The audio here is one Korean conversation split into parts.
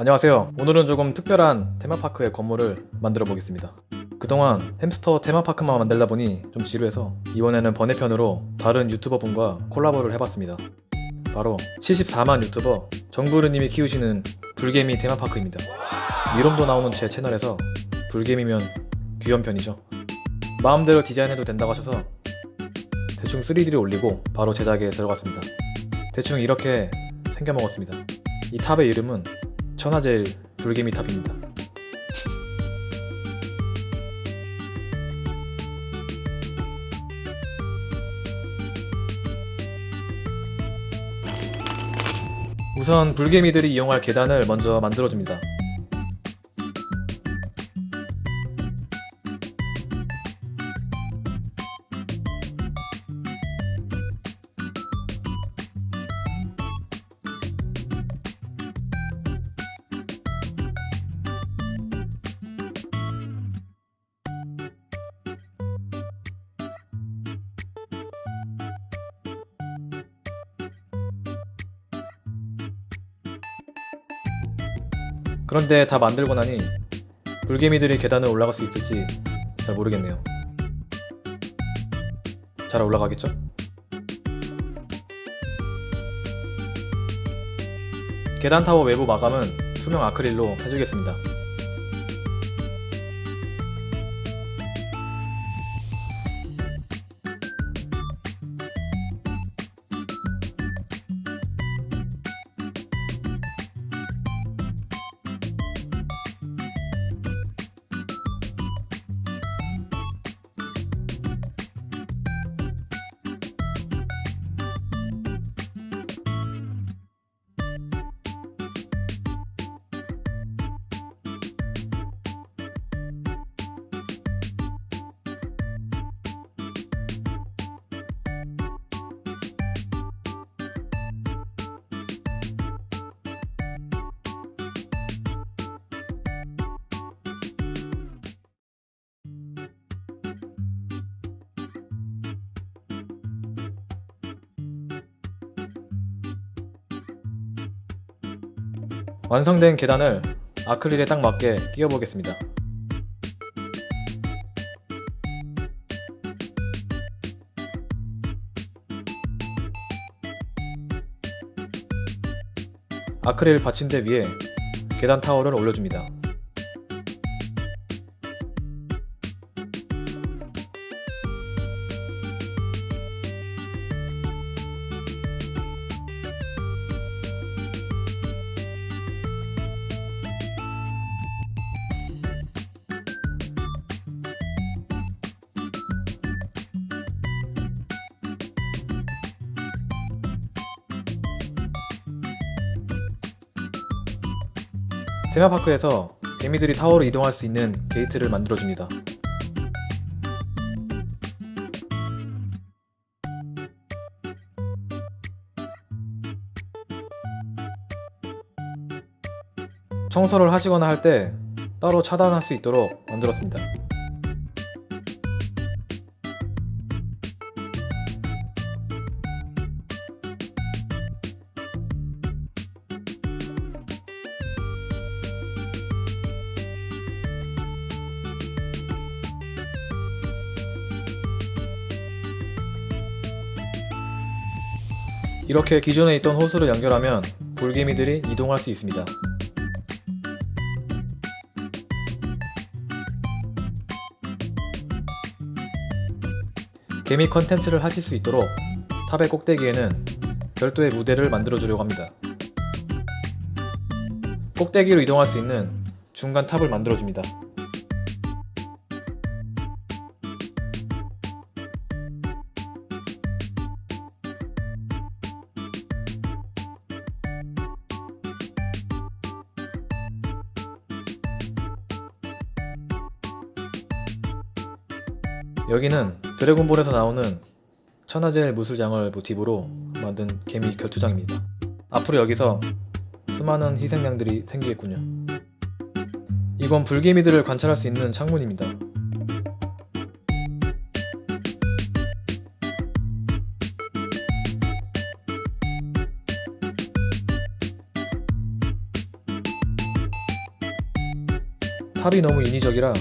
안녕하세요. 오늘은 조금 특별한 테마파크의 건물을 만들어 보겠습니다. 그동안 햄스터 테마파크만 만들다 보니 좀 지루해서 이번에는 번외편으로 다른 유튜버 분과 콜라보를 해봤습니다. 바로 74만 유튜버 정부르님이 키우시는 불개미 테마파크입니다. 미롬도 나오는 제 채널에서 불개미면 귀염 편이죠. 마음대로 디자인해도 된다고 하셔서 대충 3D를 올리고 바로 제작에 들어갔습니다. 대충 이렇게 생겨 먹었습니다. 이 탑의 이름은 천하제일 불개미 탑입니다. 우선 불개미들이 이용할 계단을 먼저 만들어줍니다. 그런데 다 만들고 나니 불개미들이 계단을 올라갈 수 있을지 잘 모르겠네요. 잘 올라가겠죠? 계단 타워 외부 마감은 투명 아크릴로 해주겠습니다. 완성된 계단을 아크릴에 딱 맞게 끼워 보겠습니다. 아크릴 받침대 위에 계단 타워를 올려줍니다. 테마파크에서 개미들이 타워로 이동할 수 있는 게이트를 만들어줍니다. 청소를 하시거나 할 때 따로 차단할 수 있도록 만들었습니다. 이렇게 기존에 있던 호스를 연결하면 불개미들이 이동할 수 있습니다. 개미 컨텐츠를 하실 수 있도록 탑의 꼭대기에는 별도의 무대를 만들어 주려고 합니다. 꼭대기로 이동할 수 있는 중간 탑을 만들어 줍니다. 여기는 드래곤볼에서 나오는 천하제일 무술장을 모티브로 만든 개미 결투장입니다. 앞으로 여기서 수많은 희생양들이 생기겠군요. 이건 불개미들을 관찰할 수 있는 창문입니다. 탑이 너무 인위적이라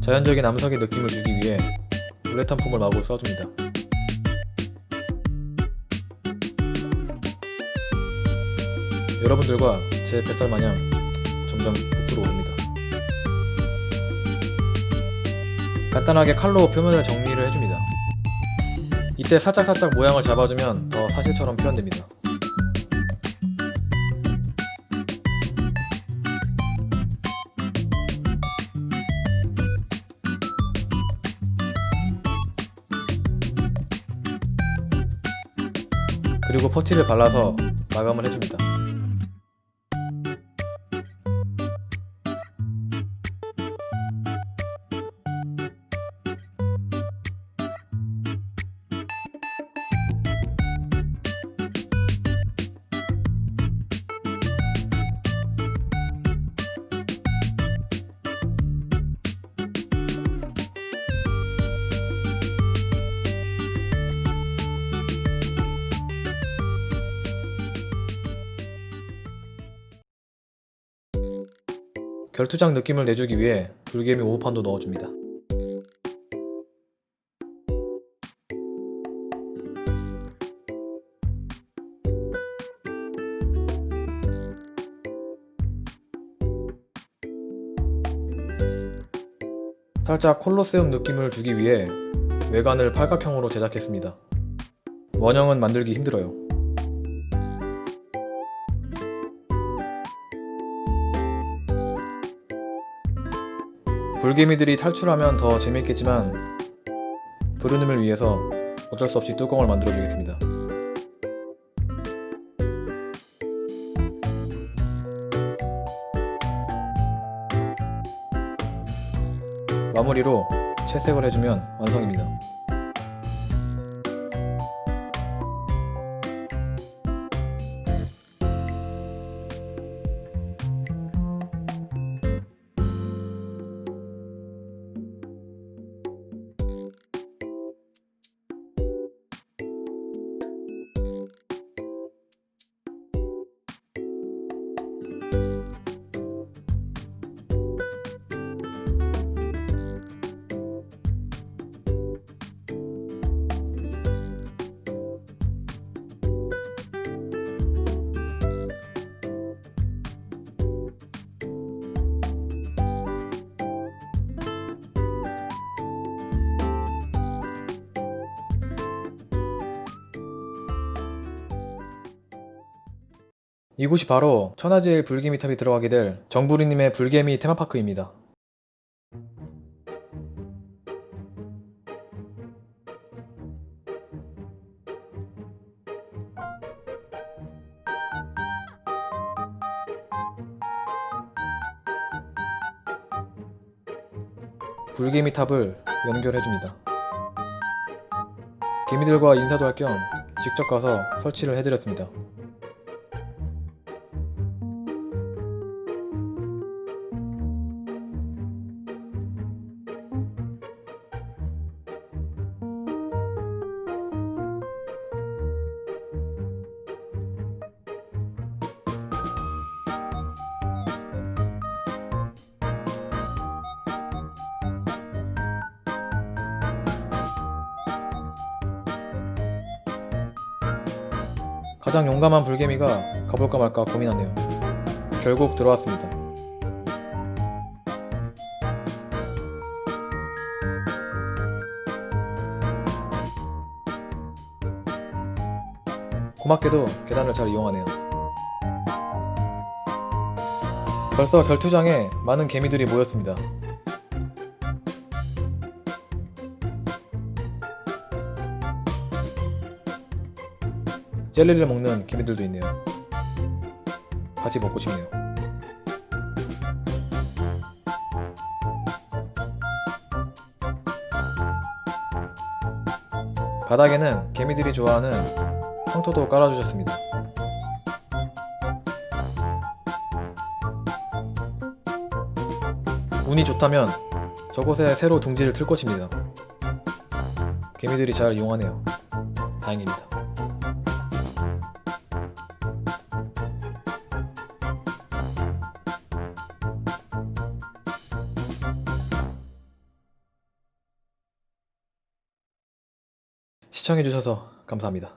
자연적인 암석의 느낌을 주기 위해 우레탄 폼을 마구 써줍니다. 여러분들과 제 뱃살 마냥 점점 부풀어 오릅니다. 간단하게 칼로 표면을 정리를 해줍니다. 이때 살짝살짝 모양을 잡아주면 더 사실처럼 표현됩니다. 그리고 퍼티를 발라서 마감을 해줍니다. 결투장 느낌을 내주기 위해 불개미 오버판도 넣어줍니다. 살짝 콜로세움 느낌을 주기 위해 외관을 팔각형으로 제작했습니다. 원형은 만들기 힘들어요. 불개미들이 탈출하면 더 재밌겠지만 부르님을 위해서 어쩔 수 없이 뚜껑을 만들어 주겠습니다. 마무리로 채색을 해주면 완성입니다. 이곳이 바로 천하제일 불개미 탑이 들어가게 될 정부리님의 불개미 테마파크입니다. 불개미 탑을 연결해줍니다. 개미들과 인사도 할 겸 직접 가서 설치를 해드렸습니다. 가장 용감한 불개미가 가볼까 말까 고민하네요. 결국 들어왔습니다. 고맙게도 계단을 잘 이용하네요. 벌써 결투장에 많은 개미들이 모였습니다. 젤리를 먹는 개미들도 있네요. 같이 먹고 싶네요. 바닥에는 개미들이 좋아하는 황토도 깔아주셨습니다. 운이 좋다면 저곳에 새로 둥지를 틀 것입니다. 개미들이 잘 이용하네요. 다행입니다. 시청해주셔서 감사합니다.